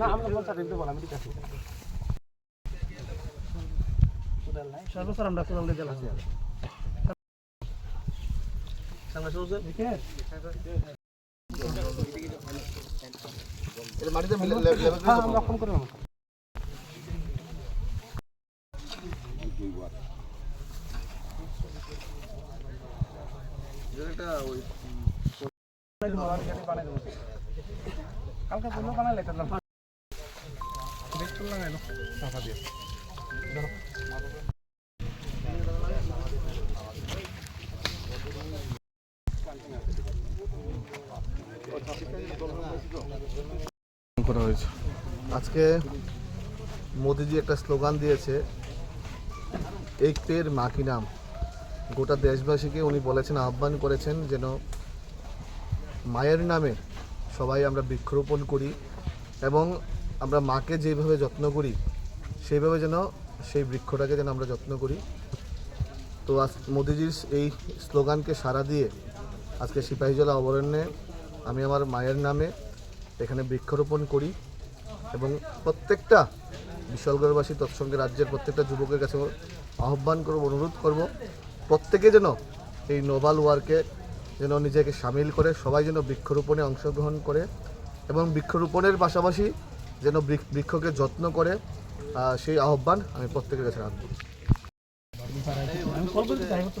না আমরা বলছি কিন্তু বলা আমি ঠিক আছে সর্বসার আমরা কোদাল দিয়ে জ্বালাচ্ছি। মাটিতে মিলে লেভেল আমরা ফোন করে কালকে তো না দেখতে লাগাইলো টাকা দিয়ে আজকে মোদিজি একটা স্লোগান দিয়েছে, এক মা কি নাম। গোটা দেশবাসীকে উনি বলেছেন, আহ্বান করেছেন যেন মায়ের নামে সবাই আমরা বৃক্ষরোপণ করি এবং আমরা মাকে যেভাবে যত্ন করি, সেইভাবে যেন সেই বৃক্ষটাকে যেন আমরা যত্ন করি। তো আজ মোদিজির এই স্লোগানকে সাড়া দিয়ে আজকে সিপাহীজলা অভয়ারণ্যে আমি আমার মায়ের নামে এখানে বৃক্ষরোপণ করি এবং প্রত্যেকটা বিশালগড়বাসী তৎসঙ্গে রাজ্যের প্রত্যেকটা যুবকের কাছে আহ্বান করব, অনুরোধ করব, প্রত্যেকে যেন এই নোবাল ওয়ার্কে যেন নিজেকে সামিল করে, সবাই যেন বৃক্ষরোপণে অংশগ্রহণ করে এবং বৃক্ষরোপণের পাশাপাশি যেন বৃক্ষ- বৃক্ষকে যত্ন করে সেই আহ্বান আমি প্রত্যেকের কাছে রাখব আমি কল করতে চাই তো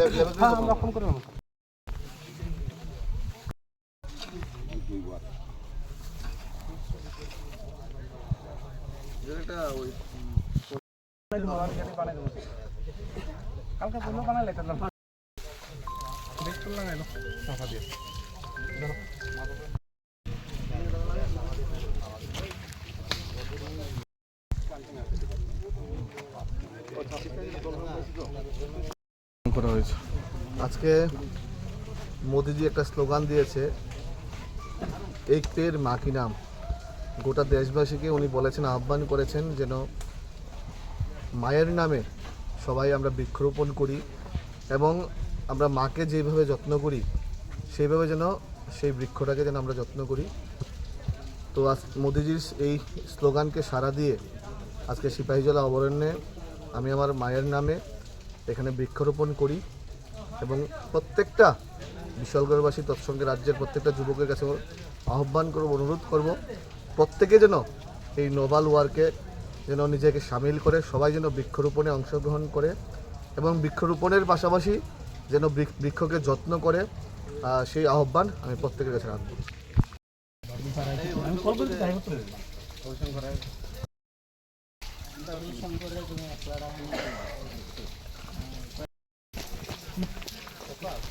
লেভেল হ্যাঁ আমরা ফোন করে নেব। কালকে বলল বানাইলে দেখতে লাগাইলো টাকা দিয়ে। করা হয়েছে আজকে মোদিজি একটা স্লোগান দিয়েছে, এক পের মা কি নাম। গোটা দেশবাসীকে উনি বলেছেন, আহ্বান করেছেন যেন মায়ের নামে সবাই আমরা বৃক্ষরোপণ করি এবং আমরা মাকে যেভাবে যত্ন করি সেইভাবে যেন সেই বৃক্ষটাকে যেন আমরা যত্ন করি। তো আজ মোদিজির এই স্লোগানকে সাড়া দিয়ে আজকে সিপাহীজলা অভয়ারণ্যে আমি আমার মায়ের নামে এখানে বৃক্ষরোপণ করি এবং প্রত্যেকটা বিশালগড়বাসী তৎসঙ্গে রাজ্যের প্রত্যেকটা যুবকের কাছে আহ্বান করব, অনুরোধ করব, প্রত্যেকে যেন এই নোভাল ওয়ার্কে যেন নিজেকে সামিল করে, সবাই যেন বৃক্ষরোপণে অংশগ্রহণ করে এবং বৃক্ষরোপণের পাশাপাশি যেন বৃক্ষ- বৃক্ষকে যত্ন করে সেই আহ্বান আমি প্রত্যেকের কাছে রাখব। তো